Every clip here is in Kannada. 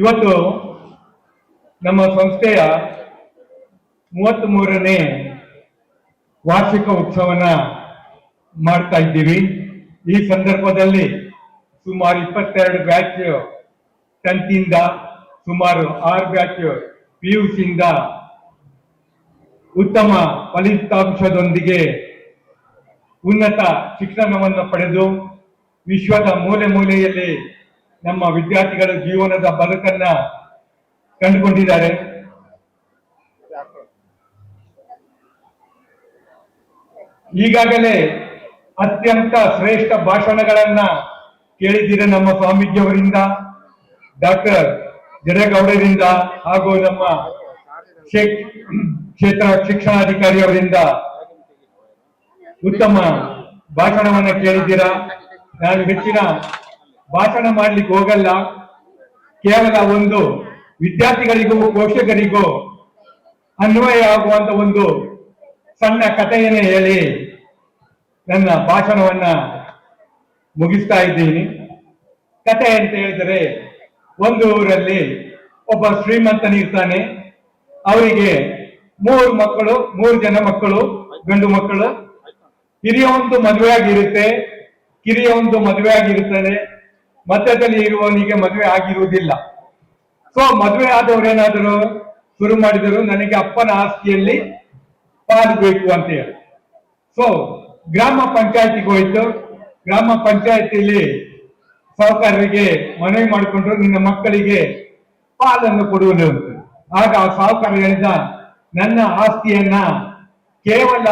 ಇವತ್ತು ನಮ್ಮ ಸಂಸ್ಥೆಯ ಮೂವತ್ತ್ ಮೂರನೇ ವಾರ್ಷಿಕ ಉತ್ಸವನ ಮಾಡ್ತಾ ಇದ್ದೀವಿ. ಈ ಸಂದರ್ಭದಲ್ಲಿ ಸುಮಾರು ಇಪ್ಪತ್ತೆರಡು ಬ್ಯಾಚ್ ಟೆಂತಿಂದ ಸುಮಾರು ಆರು ಬ್ಯಾಚ್ ಪಿ ಯು ಸಿಯಿಂದ ಉತ್ತಮ ಫಲಿತಾಂಶದೊಂದಿಗೆ ಉನ್ನತ ಶಿಕ್ಷಣವನ್ನು ಪಡೆದು ವಿಶ್ವದ ಮೂಲೆ ಮೂಲೆಯಲ್ಲಿ ನಮ್ಮ ವಿದ್ಯಾರ್ಥಿಗಳ ಜೀವನದ ಬದುಕನ್ನ ಕಂಡುಕೊಂಡಿದ್ದಾರೆ. ಈಗಾಗಲೇ ಅತ್ಯಂತ ಶ್ರೇಷ್ಠ ಭಾಷಣಗಳನ್ನ ಕೇಳಿದ್ದೀರ ನಮ್ಮ ಸ್ವಾಮೀಜಿಯವರಿಂದ, ಡಾಕ್ಟರ್ ಜಡೇಗೌಡರಿಂದ ಹಾಗೂ ನಮ್ಮ ಕ್ಷೇತ್ರ ಶಿಕ್ಷಣಾಧಿಕಾರಿಯವರಿಂದ ಉತ್ತಮ ಭಾಷಣವನ್ನ ಕೇಳಿದ್ದೀರಾ? ನಾನು ಹೆಚ್ಚಿನ ಭಾಷಣ ಮಾಡ್ಲಿಕ್ಕೆ ಹೋಗಲ್ಲ. ಕೇವಲ ಒಂದು ವಿದ್ಯಾರ್ಥಿಗಳಿಗೂ, ಪೋಷಕರಿಗೂ ಅನ್ವಯ ಆಗುವಂತ ಒಂದು ಸಣ್ಣ ಕಥೆಯನ್ನೇ ಹೇಳಿ ನನ್ನ ಭಾಷಣವನ್ನ ಮುಗಿಸ್ತಾ ಇದ್ದೀನಿ. ಕಥೆ ಅಂತ ಹೇಳಿದರೆ, ಒಂದು ಊರಲ್ಲಿ ಒಬ್ಬ ಶ್ರೀಮಂತನಿರ್ತಾನೆ ಅವರಿಗೆ ಮೂರು ಮಕ್ಕಳು, ಮೂರು ಜನ ಮಕ್ಕಳು, ಗಂಡು ಮಕ್ಕಳು. ಹಿರಿಯ ಒಂದು ಮದುವೆ ಆಗಿರುತ್ತೆ ಕಿರಿಯ ಒಂದು ಮದುವೆ ಆಗಿರುತ್ತದೆ ಮಧ್ಯದಲ್ಲಿ ಇರುವವನಿಗೆ ಮದುವೆ ಆಗಿರುವುದಿಲ್ಲ. ಸೊ ಮದುವೆ ಆದವರೇನಾದರೂ ಶುರು ಮಾಡಿದರು ನನಗೆ ಅಪ್ಪನ ಆಸ್ತಿಯಲ್ಲಿ ಪಾಲು ಬೇಕು ಅಂತ ಹೇಳಿ. ಸೊ ಗ್ರಾಮ ಪಂಚಾಯತಿಗೆ ಹೋಯ್ತು. ಗ್ರಾಮ ಪಂಚಾಯತಿಯಲ್ಲಿ ಸಾಹುಕಾರರಿಗೆ ಮನವಿ ಮಾಡಿಕೊಂಡ್ರು, ನಿನ್ನ ಮಕ್ಕಳಿಗೆ ಪಾಲನ್ನು ಕೊಡುವುದು ಅಂತ. ಆಗ ಆ ಸಾಹುಕಾರ ಹೇಳಿದ, ನನ್ನ ಆಸ್ತಿಯನ್ನ ಕೇವಲ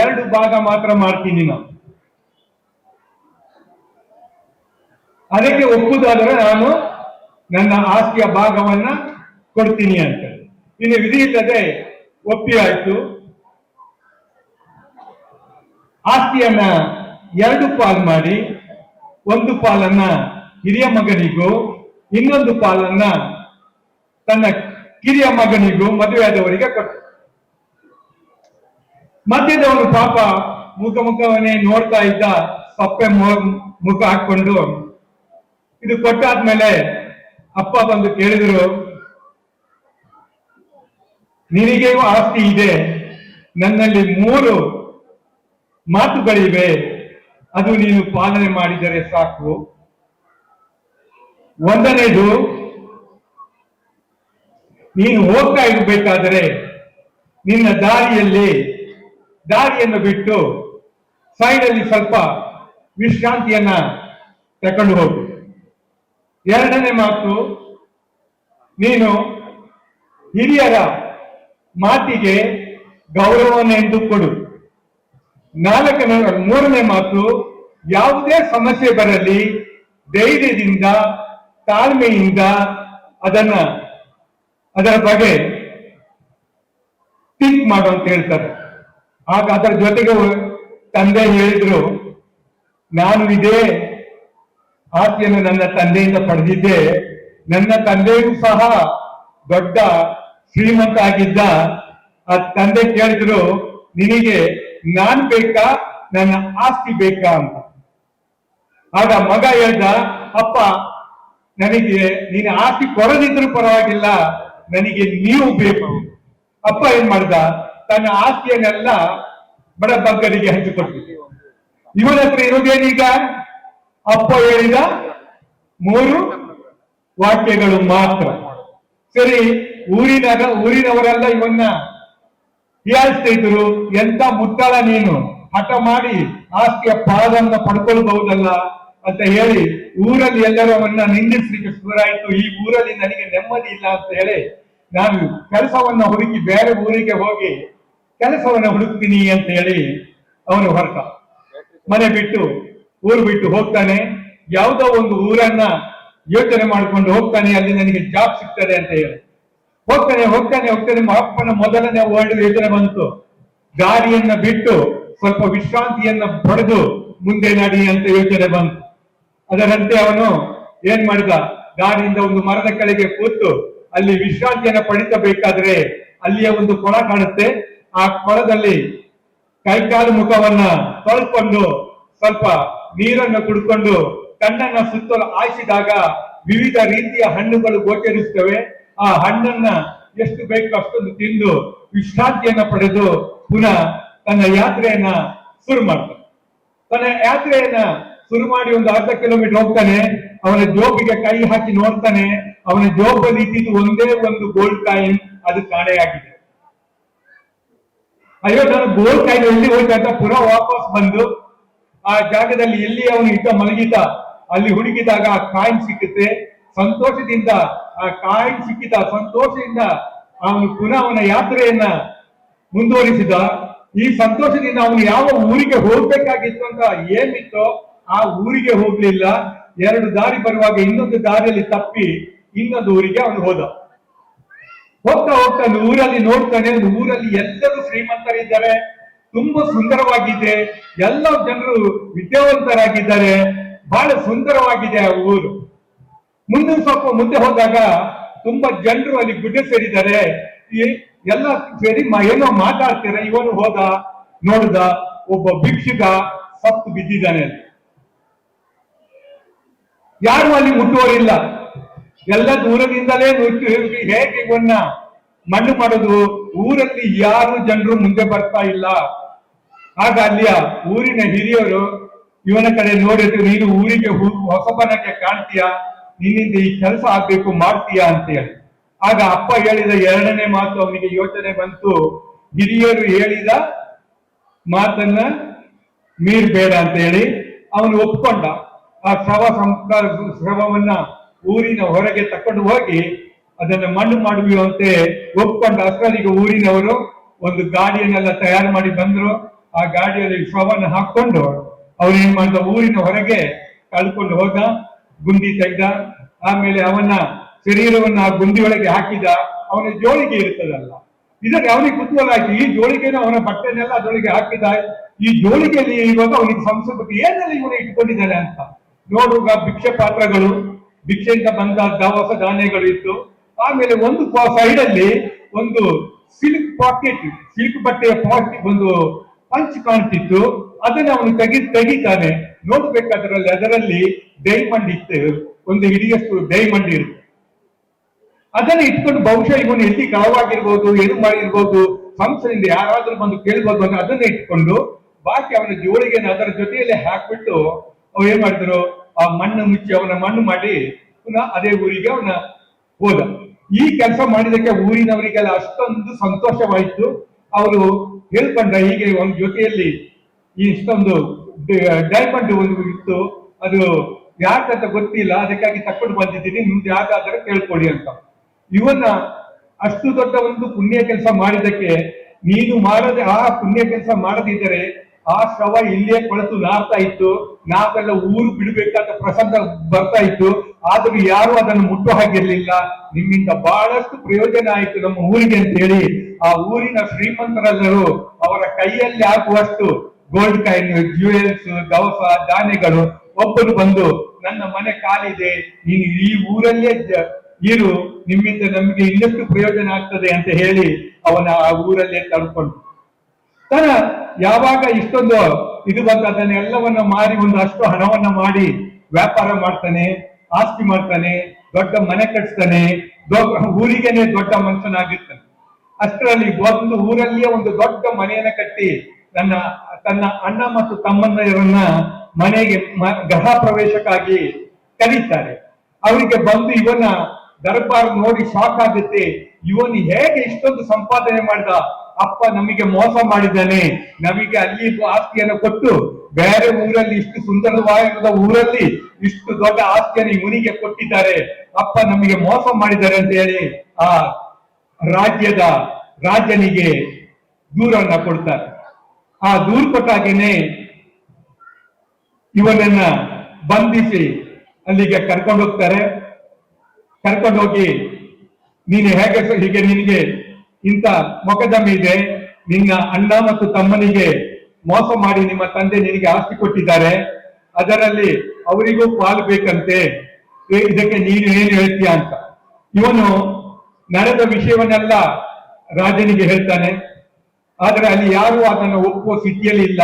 ಎರಡು ಭಾಗ ಮಾತ್ರ ಮಾಡ್ತೀನಿ ನಾನು. ಅದಕ್ಕೆ ಒಪ್ಪುದಾದರೆ ನಾನು ನನ್ನ ಆಸ್ತಿಯ ಭಾಗವನ್ನ ಕೊಡ್ತೀನಿ ಅಂತ. ಇನ್ನು ವಿಧಿ ಇಲ್ಲದೆ ಒಪ್ಪಿ ಆಯ್ತು ಆಸ್ತಿಯನ್ನ ಎರಡು ಪಾಲ್ ಮಾಡಿ, ಒಂದು ಪಾಲನ್ನ ಹಿರಿಯ ಮಗನಿಗೂ, ಇನ್ನೊಂದು ಪಾಲನ್ನ ತನ್ನ ಕಿರಿಯ ಮಗನಿಗೂ ಮದುವೆಯಾದವರಿಗೆ ಕೊಟ್ಟು. ಮಧ್ಯದವನು ಪಾಪ ಮುಖ ಮುಖವನ್ನೇ ನೋಡ್ತಾ ಇದ್ದ, ಪಪ್ಪೆ ಮುಖ ಹಾಕೊಂಡು ಇದು ಕೊಟ್ಟಾದ್ಮೇಲೆ ಅಪ್ಪ ಬಂದು ಕೇಳಿದ್ರು ನಿನಗೆಯೂ ಆಸ್ತಿ ಇದೆ? ನನ್ನಲ್ಲಿ ಮೂರು ಮಾತುಗಳಿವೆ. ಅದು ನೀನು ಪಾಲನೆ ಮಾಡಿದರೆ ಸಾಕು. ಒಂದನೇದು ನೀನು ಹೋಗ್ತಾ ಇರಬೇಕಾದರೆ ನಿನ್ನ ದಾರಿಯಲ್ಲಿ, ದಾರಿಯನ್ನು ಬಿಟ್ಟು ಸೈಡಲ್ಲಿ ಸ್ವಲ್ಪ ವಿಶ್ರಾಂತಿಯನ್ನ ತಕೊಂಡು ಹೋಗು. ಎರಡನೇ ಮಾತು, ನೀನು ಹಿರಿಯರ ಮಾತಿಗೆ ಗೌರವವನ್ನು ಎಂದು ಕೊಡು ನಾಲ್ಕನೇ, ಮೂರನೇ ಮಾತು, ಯಾವುದೇ ಸಮಸ್ಯೆ ಬರಲಿ, ಧೈರ್ಯದಿಂದ, ತಾಳ್ಮೆಯಿಂದ ಅದನ್ನ, ಅದರ ಬಗ್ಗೆ ಥಿಂಕ್ ಮಾಡು ಅಂತ ಹೇಳ್ತಾರೆ. ಆಗ ಅದರ ಜೊತೆಗೆ ತಂದೆ ಹೇಳಿದ್ರು, ನಾನು ಇದೇ ಆಸ್ತಿಯನ್ನು ನನ್ನ ತಂದೆಯಿಂದ ಪಡೆದಿದ್ದೆ. ನನ್ನ ತಂದೆಯೂ ಸಹ ದೊಡ್ಡ ಶ್ರೀಮಂತ ಆಗಿದ್ದ. ಆ ತಂದೆ ಕೇಳಿದ್ರು, ನಿನಗೆ ನಾನ್ ಬೇಕಾ, ನನ್ನ ಆಸ್ತಿ ಬೇಕಾ ಅಂತ. ಆಗ ಮಗ ಹೇಳ್ದ, ಅಪ್ಪ, ನನಗೆ ನಿನ್ನ ಆಸ್ತಿ ಕೊಡದಿದ್ರು ಪರವಾಗಿಲ್ಲ, ನನಗೆ ನೀವು ಬೇಕು. ಅಪ್ಪ ಏನ್ ಮಾಡ್ದ, ತನ್ನ ಆಸ್ತಿಯನ್ನೆಲ್ಲ ಬಡ ಬಗ್ಗರಿಗೆ ಹಂಚಿಕೊಟ್ಟಿದ್ದೆ ಇವನ ಹತ್ರ ಇರೋದೇನೀಗ ಅಪ್ಪ ಹೇಳಿದ ಮೂರು ವಾಕ್ಯಗಳು ಮಾತ್ರ. ಸರಿ, ಊರಿನಾಗ ಊರಿನವರೆಲ್ಲ ಇವನ್ನ ಹೀಯಾಳಿಸ್ತಾ ಇದ್ರು. ಎಂತ ಮುತ್ತಾಳ ನೀನು? ಹಠ ಮಾಡಿ ಆಸ್ತಿಯ ಪಾದನ್ನ ಪಡ್ಕೊಳ್ಬಹುದಲ್ಲ ಅಂತ ಹೇಳಿ ಊರಲ್ಲಿ ಎಲ್ಲರೂ ಅವನ್ನ ನಿಂದಿಸ್ಲಿಕ್ಕೆ ಶುರುವಾಯಿತು. ಈ ಊರಲ್ಲಿ ನನಗೆ ನೆಮ್ಮದಿ ಇಲ್ಲ ಅಂತ ಹೇಳಿ ನಾನು ಕೆಲಸವನ್ನ ಹುಡುಕಿ ಬೇರೆ ಊರಿಗೆ ಹೋಗಿ ಕೆಲಸವನ್ನ ಹುಡುಕ್ತೀನಿ ಅಂತ ಹೇಳಿ ಅವನು ಹೊರಟ. ಮನೆ ಬಿಟ್ಟು ಊರು ಬಿಟ್ಟು ಹೋಗ್ತಾನೆ. ಯಾವುದೋ ಒಂದು ಊರನ್ನ ಯೋಚನೆ ಮಾಡ್ಕೊಂಡು ಹೋಗ್ತಾನೆ, ಅಲ್ಲಿ ನನಗೆ ಜಾಬ್ ಸಿಗ್ತದೆ ಅಂತ ಹೇಳಿ. ಹೋಗ್ತಾನೆ ಹೋಗ್ತಾನೆ ಹೋಗ್ತಾನೆ. ಅಪ್ಪನ ಮೊದಲನೇ ವರ್ಲ್ಡ್ ಯೋಚನೆ ಬಂತು. ಗಾಡಿಯನ್ನ ಬಿಟ್ಟು ಸ್ವಲ್ಪ ವಿಶ್ರಾಂತಿಯನ್ನ ಪಡೆದು ಮುಂದೆ ನಡಿ ಅಂತ ಯೋಚನೆ ಬಂತು. ಅದರಂತೆ ಅವನು ಏನ್ ಮಾಡಿದ? ಗಾಡಿಯಿಂದ ಒಂದು ಮರದ ಕೆಳಗೆ ಕೂತು ಅಲ್ಲಿ ವಿಶ್ರಾಂತಿಯನ್ನ ಪಡಿಸಬೇಕಾದ್ರೆ ಅಲ್ಲಿಯ ಒಂದು ಕೊಳ ಕಾಣುತ್ತೆ. ಆ ಕೊಳದಲ್ಲಿ ಕೈಕಾಲು ಮುಖವನ್ನ ತೊಳ್ಕೊಂಡು ಸ್ವಲ್ಪ ನೀರನ್ನು ಕುಡ್ಕೊಂಡು ಕಣ್ಣನ್ನ ಸುತ್ತಲು ಆಯಿಸಿದಾಗ ವಿವಿಧ ರೀತಿಯ ಹಣ್ಣುಗಳು ಗೋಚರಿಸುತ್ತವೆ. ಆ ಹಣ್ಣನ್ನ ಎಷ್ಟು ಬೇಕು ಅಷ್ಟೊಂದು ತಿಂದು ವಿಶ್ರಾಂತಿಯನ್ನ ಪಡೆದು ಪುನಃ ತನ್ನ ಯಾತ್ರೆಯನ್ನ ಶುರು ಮಾಡ್ತಾನೆ. ತನ್ನ ಯಾತ್ರೆಯನ್ನ ಶುರು ಮಾಡಿ ಒಂದು ಅರ್ಧ ಕಿಲೋಮೀಟರ್ ಹೋಗ್ತಾನೆ. ಅವನ ಜೋಬಿಗೆ ಕೈ ಹಾಕಿ ನೋಡ್ತಾನೆ. ಅವನ ಜೋಬಲ್ಲಿ ಇದ್ದಿದ್ದು ಒಂದೇ ಒಂದು ಗೋಲ್ಡ್ ಕಾಯಿನ್ ಅದು ಕಾಣೆಯಾಗಿದೆ ಅಯ್ಯೋ, ನಾನು ಗೋಲ್ಡ್ ಕಾಯಿನ್ ಎಲ್ಲಿ ಹೋಯ್ತಾ ಅಂತ ಪುನಃ ವಾಪಸ್ ಬಂದು ಆ ಜಾಗದಲ್ಲಿ ಎಲ್ಲಿ ಅವನು ಇದ್ದ ಮಲಗಿದ ಅಲ್ಲಿ ಹುಡುಕಿದಾಗ ಆ ಕಾಯಿನ್ ಸಿಕ್ಕುತ್ತೆ ಸಂತೋಷದಿಂದ, ಆ ಕಾಯಿನ್ ಸಿಕ್ಕಿದ ಸಂತೋಷದಿಂದ ಅವನು ಪುನಃ ಅವನ ಯಾತ್ರೆಯನ್ನ ಮುಂದುವರಿಸಿದ. ಈ ಸಂತೋಷದಿಂದ ಅವನು ಯಾವ ಊರಿಗೆ ಹೋಗ್ಬೇಕಾಗಿತ್ತು ಅಂತ ಏನಿತ್ತೋ ಆ ಊರಿಗೆ ಹೋಗ್ಲಿಲ್ಲ. ಎರಡು ದಾರಿ ಬರುವಾಗ ಇನ್ನೊಂದು ದಾರಿಯಲ್ಲಿ ತಪ್ಪಿ ಇನ್ನೊಂದು ಊರಿಗೆ ಅವನು ಹೋದ. ಹೋಗ್ತಾ ಹೋಗ್ತಾ ಊರಲ್ಲಿ ನೋಡ್ತಾನೆ ಊರಲ್ಲಿ ಎಲ್ಲರೂ ಶ್ರೀಮಂತರಿದ್ದಾರೆ. ತುಂಬಾ ಸುಂದರವಾಗಿದೆ ಎಲ್ಲ ಜನರು ವಿದ್ಯಾವಂತರಾಗಿದ್ದಾರೆ, ಬಹಳ ಸುಂದರವಾಗಿದೆ ಆ ಊರು. ಮುಂದೆ ಸ್ವಲ್ಪ ಮುಂದೆ ಹೋದಾಗ ತುಂಬಾ ಜನರು ಅಲ್ಲಿ ಗುಡ್ಡ ಸೇರಿದ್ದಾರೆ. ಎಲ್ಲ ಸೇರಿ ಏನೋ ಮಾತಾಡ್ತಾರೆ, ಇವನು ಹೋದ, ನೋಡಿದ, ಒಬ್ಬ ಭಿಕ್ಷುಕ ಸತ್ತು ಬಿದ್ದಿದ್ದಾನೆ ಯಾರು ಅಲ್ಲಿ ಮುಟ್ಟುವರಿಲ್ಲ ಎಲ್ಲ ದೂರದಿಂದಲೇ ಮುಟ್ಟು ಹೇಗೆ ಇವನ್ನ ಮಣ್ಣು ಮಾಡೋದು, ಊರಲ್ಲಿ ಯಾರು ಜನರು ಮುಂದೆ ಬರ್ತಾ ಇಲ್ಲ. ಆಗ ಅಲ್ಲಿಯ ಊರಿನ ಹಿರಿಯರು, ಇವನ ಕಡೆ ನೋಡಿದ್ರು, ನೀನು ಊರಿಗೆ ಹೊಸಬನಕ್ಕೆ ಕಾಣ್ತೀಯಾ? ನಿನ್ನಿಂದ ಈ ಕೆಲಸ ಆಗ್ಬೇಕು, ಮಾಡ್ತೀಯಾ ಅಂತ ಹೇಳಿ ಆಗ ಅಪ್ಪ ಹೇಳಿದ ಎರಡನೇ ಮಾತು ಅವನಿಗೆ ಯೋಚನೆ ಬಂತು. ಹಿರಿಯರು ಹೇಳಿದ ಮಾತನ್ನ ಮೀರ್ಬೇಡ ಅಂತ ಹೇಳಿ ಅವನು ಒಪ್ಕೊಂಡ. ಆ ಶವ ಸಂಸ್ಕಾರ ಶವವನ್ನ ಊರಿನ ಹೊರಗೆ ತಕೊಂಡು ಹೋಗಿ ಅದನ್ನ ಮಣ್ಣು ಮಾಡುವಂತೆ ಒಪ್ಕೊಂಡು ಅಷ್ಟರಲ್ಲಿ ಊರಿನವರು ಒಂದು ಗಾಡಿಯನ್ನೆಲ್ಲ ತಯಾರು ಮಾಡಿ ಬಂದ್ರು. ಆ ಗಾಡಿಯಲ್ಲಿ ಶವವನ್ನು ಹಾಕೊಂಡು ಅವ್ರು ಏನ್ ಮಾಡಿದ? ಊರಿನ ಹೊರಗೆ ಕಳ್ಕೊಂಡು ಹೋದ, ಗುಂಡಿ ತೆಗ್ದ. ಆಮೇಲೆ ಅವನ ಶರೀರವನ್ನ ಆ ಗುಂಡಿ ಒಳಗೆ ಹಾಕಿದ. ಅವನ ಜೋಳಿಗೆ ಇರ್ತದಲ್ಲ ಇದಕ್ಕೆ ಅವನಿಗೆ ಕುತೂಹಲ ಆಯ್ತು, ಈ ಜೋಳಿಗೆನ ಅವನ ಬಟ್ಟೆನೆಲ್ಲ ಅದರೊಳಗೆ ಹಾಕಿದ. ಈ ಜೋಳಿಗೆಯಲ್ಲಿ ಇವಾಗ ಅವನಿಗೆ ಸಂಸ್ಕೃತಿ ಏನೆಲ್ಲ ಇವನು ಇಟ್ಕೊಂಡಿದ್ದಾನೆ ಅಂತ. ನೋಡುವಾಗ ಭಿಕ್ಷೆ ಪಾತ್ರಗಳು, ಭಿಕ್ಷೆಯಿಂದ ಬಂದ ದವಸ ಧಾನ್ಯಗಳು ಇತ್ತು. ಆಮೇಲೆ ಒಂದು ಸೈಡ್ ಅಲ್ಲಿ ಒಂದು ಸಿಲ್ಕ್ ಪಾಕೆಟ್, ಸಿಲ್ಕ್ ಬಟ್ಟೆಯ ಪಾಕೆಟ್ ಒಂದು ಪಂಚ್ ಕಾಣ್ತಿತ್ತು. ಅದನ್ನ ಅವನು ತೆಗಿ, ತೆಗಿತಾನೆ. ನೋಡ್ಬೇಕಾದ್ರಲ್ಲಿ ಅದರಲ್ಲಿ ಡೈಮಂಡ್ ಇತ್ತು. ಒಂದು ಹಿಡಿಯಷ್ಟು ಡೈಮಂಡ್ ಇರುತ್ತೆ. ಅದನ್ನ ಇಟ್ಕೊಂಡು ಬಹುಶಃ ಇವನು ಎಲ್ಲಿ ಕಳವಾಗಿರ್ಬೋದು ಏನು ಮಾಡಿರ್ಬೋದು ಸಂಸ್ಥೆಯಿಂದ ಯಾರಾದ್ರೂ ಬಂದು ಕೇಳ್ಬೋದು ಅಂತ ಅದನ್ನ ಇಟ್ಕೊಂಡು ಬಾಕಿ ಅವನ ಜೋಳಿಗೆನ ಅದರ ಜೊತೆಯಲ್ಲಿ ಹಾಕ್ಬಿಟ್ಟು ಅವ್ ಏನ್ ಮಾಡಿದ್ರು ಆ ಮಣ್ಣು ಮುಚ್ಚಿ ಅವನ ಮಣ್ಣು ಮಾಡಿ ಪುನಃ ಅದೇ ಊರಿಗೆ ಅವನ ಹೋದ. ಈ ಕೆಲಸ ಮಾಡಿದಕ್ಕೆ ಊರಿನವರಿಗೆಲ್ಲ ಅಷ್ಟೊಂದು ಸಂತೋಷವಾಯಿತು. ಅವರು ಹೇಳ್ಕೊಂಡ್ರೆ ಹೀಗೆ ಒಂದು ಜೊತೆಯಲ್ಲಿ ಇಷ್ಟೊಂದು ಡೈಮಂಡ್ ಒಂದು ಇತ್ತು. ಅದು ಯಾಕಂತ ಗೊತ್ತಿಲ್ಲ, ಅದಕ್ಕಾಗಿ ತಕ್ಕೊಂಡು ಬಂದಿದ್ದೀನಿ. ನಿಮ್ದು ಯಾವ್ದಾದ್ರೆ ಕೇಳ್ಕೊಳ್ಳಿ ಅಂತ. ಇವನ್ನ ಅಷ್ಟು ದೊಡ್ಡ ಒಂದು ಪುಣ್ಯ ಕೆಲಸ ಮಾಡಿದಕ್ಕೆ ನೀನು ಮಾಡದೆ, ಆ ಪುಣ್ಯ ಕೆಲಸ ಮಾಡದಿದ್ದರೆ ಆ ಶವ ಇಲ್ಲೇ ಕೊಳತು ನಾರ್ತಾ ಇತ್ತು. ನಾವೆಲ್ಲ ಊರು ಬಿಡಬೇಕಾದ ಪ್ರಸಂಗ ಬರ್ತಾ ಇತ್ತು. ಆದ್ರೂ ಯಾರು ಅದನ್ನು ಮುಟ್ಟು ಹಾಕಿರ್ಲಿಲ್ಲ. ನಿಮ್ಮಿಂದ ಬಹಳಷ್ಟು ಪ್ರಯೋಜನ ಆಯ್ತು ನಮ್ಮ ಊರಿಗೆ ಅಂತ ಹೇಳಿ ಆ ಊರಿನ ಶ್ರೀಮಂತರೆಲ್ಲರೂ ಅವರ ಕೈಯಲ್ಲಿ ಹಾಕುವಷ್ಟು ಗೋಲ್ಡ್ ಕಾಯಿನ್ ಜ್ಯುವೆಲ್ಸ್ ದವಸ ಧಾನ್ಯಗಳು ಒಬ್ಬರು ಬಂದು, ನನ್ನ ಮನೆ ಕಾಲಿದೆ ನೀನು ಈ ಊರಲ್ಲೇ ಇರು. ನಿಮ್ಮಿಂದ ನಮಗೆ ಇನ್ನಷ್ಟು ಪ್ರಯೋಜನ ಆಗ್ತದೆ ಅಂತ ಹೇಳಿ ಅವನ ಆ ಊರಲ್ಲೇ ತಡ್ಕೊಂಡು ತನ ಯಾವಾಗ ಇಷ್ಟೊಂದು ಇದು ಬಂದ ಅದನ್ನೆಲ್ಲವನ್ನ ಮಾರಿ ಒಂದು ಅಷ್ಟು ಹಣವನ್ನ ಮಾಡಿ ವ್ಯಾಪಾರ ಮಾಡ್ತಾನೆ, ಆಸ್ತಿ ಮಾಡ್ತಾನೆ, ದೊಡ್ಡ ಮನೆ ಕಟ್ಸ್ತಾನೆ ಊರಿಗೆನೆ ದೊಡ್ಡ ಮನುಷ್ಯನಾಗಿರ್ತಾನೆ. ಅಷ್ಟರಲ್ಲಿ ಒಂದು ಊರಲ್ಲಿಯೇ ಒಂದು ದೊಡ್ಡ ಮನೆಯನ್ನ ಕಟ್ಟಿ ತನ್ನ ತನ್ನ ಅಣ್ಣ ಮತ್ತು ತಮ್ಮಂದಿರನ್ನ ಮನೆಗೆ ಗೃಹ ಪ್ರವೇಶಕ್ಕಾಗಿ ಕರೀತಾರೆ. ಅವರಿಗೆ ಬಂದು ಇವನ ದರ್ಬಾರ್ ನೋಡಿ ಶಾಕ್ ಆಗುತ್ತೆ. ಇವನು ಹೇಗೆ ಇಷ್ಟೊಂದು ಸಂಪಾದನೆ ಮಾಡಿದ? ಅಪ್ಪ ನಮಗೆ ಮೋಸ ಮಾಡಿದ್ದಾನೆ. ನಮಗೆ ಅಲ್ಲಿ ಆಸ್ತಿಯನ್ನು ಕೊಟ್ಟು ಬೇರೆ ಊರಲ್ಲಿ ಇಷ್ಟು ಸುಂದರವಾಗಿರದ ಊರಲ್ಲಿ ಇಷ್ಟು ದೊಡ್ಡ ಆಸ್ತಿಯನ್ನು ಇವನಿಗೆ ಕೊಟ್ಟಿದ್ದಾರೆ. ಅಪ್ಪ ನಮಗೆ ಮೋಸ ಮಾಡಿದ್ದಾರೆ ಅಂತ ಹೇಳಿ ಆ ರಾಜ್ಯದ ರಾಜನಿಗೆ ದೂರನ್ನ ಕೊಡ್ತಾರೆ. ಆ ದೂರು ಕೊಟ್ಟಾಗೇನೆ ಇವನನ್ನ ಬಂಧಿಸಿ ಅಲ್ಲಿಗೆ ಕರ್ಕೊಂಡು ಹೋಗ್ತಾರೆ ಕರ್ಕೊಂಡು ಹೋಗಿ ನೀನು ಹೇಗೆ ಹೀಗೆ ನಿನಗೆ ಇಂಥ ಮೊಕದ್ದಮೆ ಇದೆ. ನಿನ್ನ ಅಣ್ಣ ಮತ್ತು ತಮ್ಮನಿಗೆ ಮೋಸ ಮಾಡಿ ನಿಮ್ಮ ತಂದೆ ನಿನಗೆ ಆಸ್ತಿ ಕೊಟ್ಟಿದ್ದಾರೆ. ಅದರಲ್ಲಿ ಅವರಿಗೂ ಪಾಲು ಬೇಕಂತೆ. ಇದಕ್ಕೆ ನೀನು ಏನು ಹೇಳ್ತೀಯ ಅಂತ. ಇವನು ನಡೆದ ವಿಷಯವನ್ನೆಲ್ಲ ರಾಜನಿಗೆ ಹೇಳ್ತಾನೆ. ಆದ್ರೆ ಅಲ್ಲಿ ಯಾರು ಅದನ್ನು ಒಪ್ಪುವ ಸ್ಥಿತಿಯಲ್ಲಿ ಇಲ್ಲ.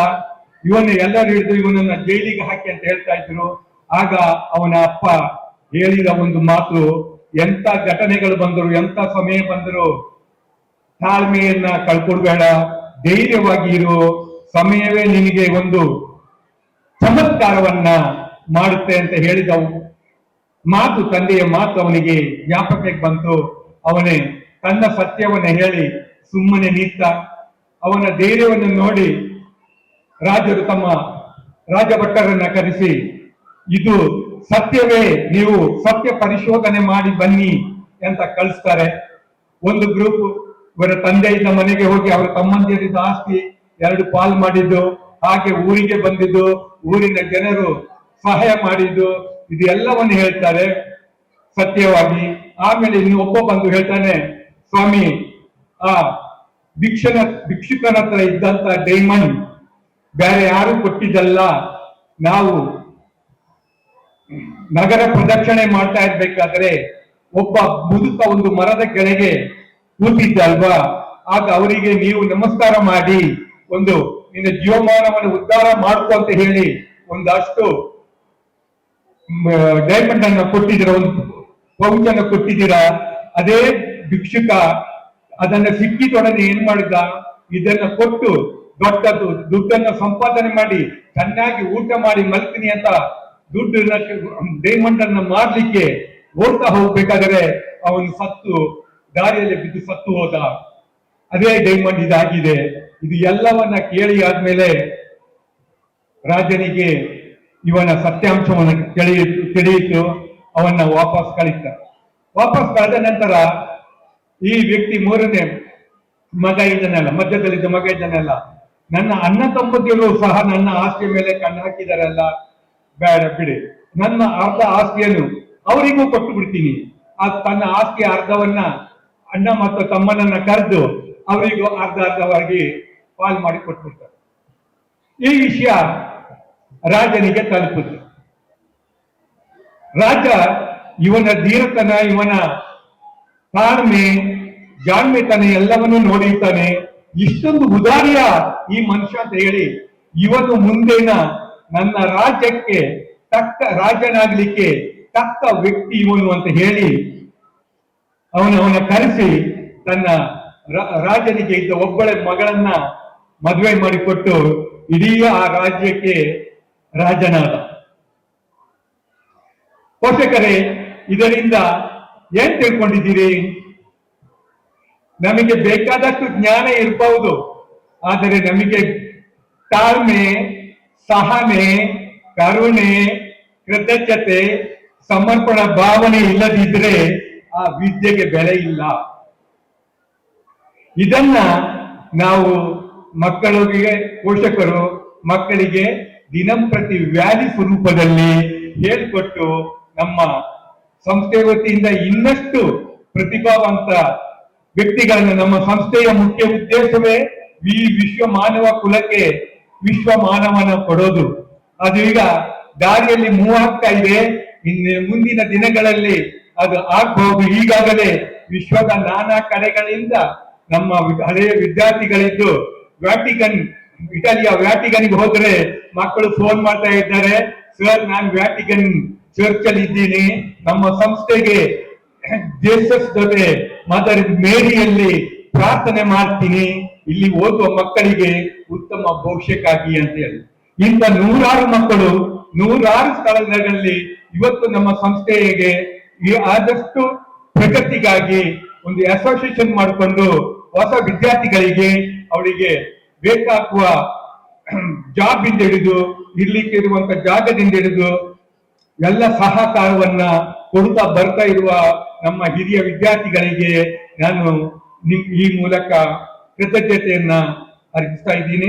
ಇವನು ಎಲ್ಲರೂ ಹಿಡಿದು ಇವನನ್ನ ಜೈಲಿಗೆ ಹಾಕಿ ಅಂತ ಹೇಳ್ತಾ ಇದ್ರು. ಆಗ ಅವನ ಅಪ್ಪ ಹೇಳಿದ ಒಂದು ಮಾತು ಎಂತ ಘಟನೆಗಳು ಬಂದರು ಎಂತ ಸಮಯ ಬಂದರು ತಾಳ್ಮೆಯನ್ನ ಕಳ್ಕೊಡ್ಬೇಡ, ಧೈರ್ಯವಾಗಿ ಇರು. ಸಮಯವೇ ನಿನಗೆ ಒಂದು ಚಮತ್ಕಾರವನ್ನ ಮಾಡುತ್ತೆ ಅಂತ ಹೇಳಿದವು. ಮಾತು ತಂದೆಯ ಮಾತು ಅವನಿಗೆ ಜ್ಞಾಪಕಕ್ಕೆ ಬಂತು. ಅವನೇ ತನ್ನ ಸತ್ಯವನ್ನ ಹೇಳಿ ಸುಮ್ಮನೆ ನಿಂತ, ಅವನ ಧೈರ್ಯವನ್ನು ನೋಡಿ ರಾಜರು ತಮ್ಮ ರಾಜಭಟ್ಟರನ್ನ ಕರೆಸಿ, ಇದು ಸತ್ಯವೇ, ನೀವು ಸತ್ಯ ಪರಿಶೋಧನೆ ಮಾಡಿ ಬನ್ನಿ ಅಂತ ಕಳಿಸ್ತಾರೆ. ಒಂದು ಗ್ರೂಪ್ ಇವರ ತಂದೆಯಿಂದ ಮನೆಗೆ ಹೋಗಿ ಅವರ ತಮ್ಮಂದಿರಿದ್ದ ಆಸ್ತಿ ಎರಡು ಪಾಲ್ ಮಾಡಿದ್ದು, ಹಾಗೆ ಊರಿಗೆ ಬಂದಿದ್ದು, ಊರಿನ ಜನರು ಸಹಾಯ ಮಾಡಿದ್ದು ಇದು ಎಲ್ಲವನ್ನು ಹೇಳ್ತಾರೆ ಸತ್ಯವಾಗಿ. ಆಮೇಲೆ ಇನ್ನು ಒಬ್ಬ ಬಂದು ಹೇಳ್ತಾನೆ, ಸ್ವಾಮಿ, ಆ ಭಿಕ್ಷನ, ಭಿಕ್ಷುಕನ ಹತ್ರ ಇದ್ದಂತ ಡೈಮಂಡ್ ಬೇರೆ ಯಾರು ಕೊಟ್ಟಿದ್ದಲ್ಲ. ನಾವು ನಗರ ಪ್ರದಕ್ಷಿಣೆ ಮಾಡ್ತಾ ಇರ್ಬೇಕಾದ್ರೆ ಒಬ್ಬ ಮುದುಕ ಒಂದು ಮರದ ಕೆಳಗೆ ಕೂತಿದ್ದ ಅಲ್ವಾ ಆಗ ಅವರಿಗೆ ನೀವು ನಮಸ್ಕಾರ ಮಾಡಿ, ಒಂದು ನಿನ್ನ ಜೀವಮಾನವನ್ನು ಉದ್ಧಾರ ಮಾಡ್ಕೊ ಅಂತ ಹೇಳಿ ಒಂದಷ್ಟು ಡೈಮಂಡ್ ಅನ್ನ ಕೊಟ್ಟಿದ್ದೀರಾ, ಒಂದು ಪೌಚ್ ಅನ್ನ ಕೊಟ್ಟಿದ್ದೀರಾ? ಅದೇ ಭಿಕ್ಷುಕ ಅದನ್ನ ಸಿಕ್ಕಿದೊಡನೆ ಏನ್ ಮಾಡಿದ ಇದನ್ನ ಕೊಟ್ಟು ದೊಡ್ಡದು, ದುಡ್ಡನ್ನ ಸಂಪಾದನೆ ಮಾಡಿ, ಚೆನ್ನಾಗಿ ಊಟ ಮಾಡಿ ಮಲ್ತೀನಿ ಅಂತ ದುಡ್ಡು ಡೈಮಂಡ್ ಅನ್ನ ಮಾಡ್ಲಿಕ್ಕೆ ಓಡ್ತಾ ಹೋಗ್ಬೇಕಾದ್ರೆ ಅವನು ಸತ್ತು ದಾರಿಯಲ್ಲಿ ಬಿದ್ದು ಸತ್ತು ಹೋದ. ಅದೇ ಡೈಮಂಡ್ ಇದಾಗಿದೆ. ಇದು ಎಲ್ಲವನ್ನ ಕೇಳಿ ಆದ್ಮೇಲೆ ರಾಜನಿಗೆ ಇವನ ಸತ್ಯಾಂಶವನ್ನು ತಿಳಿಯಿತು ತಿಳಿಯಿತು. ಅವನ್ನ ವಾಪಸ್ ಕಳಿತ ವಾಪಸ್ ಕಳೆದ ನಂತರ ಈ ವ್ಯಕ್ತಿ ಮೂರನೇ ಮಗ ಇದ್ದನಲ್ಲ, ಮಧ್ಯದಲ್ಲಿದ್ದ ಮಗ ಇದ್ದನಲ್ಲ, ನನ್ನ ಅಣ್ಣ ತಮ್ಮಂದಿರು ಸಹ ನನ್ನ ಆಸ್ತಿಯ ಮೇಲೆ ಕಣ್ಣು ಹಾಕಿದಾರಲ್ಲ. ಬೇಡ ಬಿಡಿ. ನನ್ನ ಅರ್ಧ ಆಸ್ತಿಯನ್ನು ಅವರಿಗೂ ಕೊಟ್ಟು ಬಿಡ್ತೀನಿ. ಆ ತನ್ನ ಆಸ್ತಿಯ ಅರ್ಧವನ್ನ ಅಣ್ಣ ಮತ್ತು ತಮ್ಮನನ್ನ ಕರೆದು ಅವರಿಗೂ ಅರ್ಧ ಅರ್ಧವಾಗಿ ಪಾಲ್ ಮಾಡಿ ಕೊಟ್ಬಿಡ್ತಾರೆ. ಈ ವಿಷಯ ರಾಜನಿಗೆ ತಲುಪುತ್ತೆ ರಾಜ ಇವನ ಧೀರತನ, ಇವನ ತಾಳ್ಮೆ, ಜಾಣ್ಮೆತನ ಎಲ್ಲವನ್ನೂ ನೋಡಿರ್ತಾನೆ. ಇಷ್ಟೊಂದು ಉದಾರಿಯ ಈ ಮನುಷ್ಯ ಅಂತ ಹೇಳಿ ಇವನು ಮುಂದಿನ ನನ್ನ ರಾಜ್ಯಕ್ಕೆ ತಕ್ಕ ರಾಜನಾಗ್ಲಿಕ್ಕೆ ತಕ್ಕ ವ್ಯಕ್ತಿ ಇವನು ಅಂತ ಹೇಳಿ ಅವನ ಅವನ ಕರೆಸಿ ತನ್ನ ರಾಜನಿಗೆ ಇದ್ದ ಒಬ್ಬಳೆ ಮಗಳನ್ನ ಮದುವೆ ಮಾಡಿಕೊಟ್ಟು ಇಡೀ ಆ ರಾಜ್ಯಕ್ಕೆ ರಾಜನಾದ. ಪೋಷಕರೇ, ಇದರಿಂದ ಏನ್ ತಿಳ್ಕೊಂಡಿದ್ದೀರಿ? ನಮಗೆ ಬೇಕಾದಷ್ಟು ಜ್ಞಾನ ಇರಬಹುದು, ಆದರೆ ನಮಗೆ ತಾಳ್ಮೆ, ಸಹನೆ, ಕರುಣೆ, ಕೃತಜ್ಞತೆ, ಸಮರ್ಪಣಾ ಭಾವನೆ ಇಲ್ಲದಿದ್ರೆ ಆ ವಿದ್ಯೆಗೆ ಬೆಲೆ ಇಲ್ಲ. ಇದನ್ನ ನಾವು ಮಕ್ಕಳಿಗೆ ಪೋಷಕರು ಮಕ್ಕಳಿಗೆ ದಿನಂಪ್ರತಿ ವ್ಯಾಧಿ ಸ್ವರೂಪದಲ್ಲಿ ಹೇಳ್ಕೊಟ್ಟು ನಮ್ಮ ಸಂಸ್ಥೆ ವತಿಯಿಂದ ಇನ್ನಷ್ಟು ಪ್ರತಿಭಾವಂತ ವ್ಯಕ್ತಿಗಳನ್ನು ನಮ್ಮ ಸಂಸ್ಥೆಯ ಮುಖ್ಯ ಉದ್ದೇಶವೇ ಈ ವಿಶ್ವ ಮಾನವ ಕುಲಕ್ಕೆ ವಿಶ್ವ ಮಾನವನ ಕೊಡೋದು. ಅದು ಈಗ ದಾರಿಯಲ್ಲಿ ಮೂವ ಆಗ್ತಾ ಇದೆ ಮುಂದಿನ ದಿನಗಳಲ್ಲಿ ಅದು ಆಗ್ಬಹುದು. ಈಗಾಗಲೇ ವಿಶ್ವದ ನಾನಾ ಕಡೆಗಳಿಂದ ನಮ್ಮ ಹಳೆಯ ವಿದ್ಯಾರ್ಥಿಗಳಿದ್ದು, ವ್ಯಾಟಿಕನ್, ಇಟಲಿಯ ವ್ಯಾಟಿಕನ್ಗೆ ಹೋದ್ರೆ ಮಕ್ಕಳು ಫೋನ್ ಮಾಡ್ತಾ ಇದ್ದಾರೆ, ಸರ್, ನಾನು ವ್ಯಾಟಿಕನ್ ಚರ್ಚ್ ಅಲ್ಲಿ ಇದ್ದೀನಿ. ನಮ್ಮ ಸಂಸ್ಥೆಗೆ ಜೇಸಸ್ ಜೊತೆ ಮದರ್ ಮೇರಿಯಲ್ಲಿ ಪ್ರಾರ್ಥನೆ ಮಾಡ್ತೀನಿ. ಇಲ್ಲಿ ಓದುವ ಮಕ್ಕಳಿಗೆ ಉತ್ತಮ ಭವಿಷ್ಯಕ್ಕಾಗಿ ಅಂತ ಹೇಳಿ ಇಂಥ ನೂರಾರು ಮಕ್ಕಳು ನೂರಾರು ಸ್ಥಳಗಳಲ್ಲಿ ಇವತ್ತು ನಮ್ಮ ಸಂಸ್ಥೆಗೆ ಆದಷ್ಟು ಪ್ರಗತಿಗಾಗಿ ಒಂದು ಅಸೋಸಿಯೇಷನ್ ಮಾಡಿಕೊಂಡು ಹೊಸ ವಿದ್ಯಾರ್ಥಿಗಳಿಗೆ ಅವರಿಗೆ ಬೇಕಾಗುವ ಜಾಬ್ ಇಂದ ಹಿಡಿದು, ಇರ್ಲಿಕ್ಕೆ ಇರುವಂತ ಜಾಗದಿಂದ ಹಿಡಿದು, ಎಲ್ಲ ಸಹಕಾರವನ್ನ ಕೊಡ್ತಾ ಬರ್ತಾ ಇರುವ ನಮ್ಮ ಹಿರಿಯ ವಿದ್ಯಾರ್ಥಿಗಳಿಗೆ ನಾನು ಈ ಮೂಲಕ ಕೃತಜ್ಞತೆಯನ್ನ ಅರ್ಪಿಸ್ತಾ ಇದ್ದೀನಿ.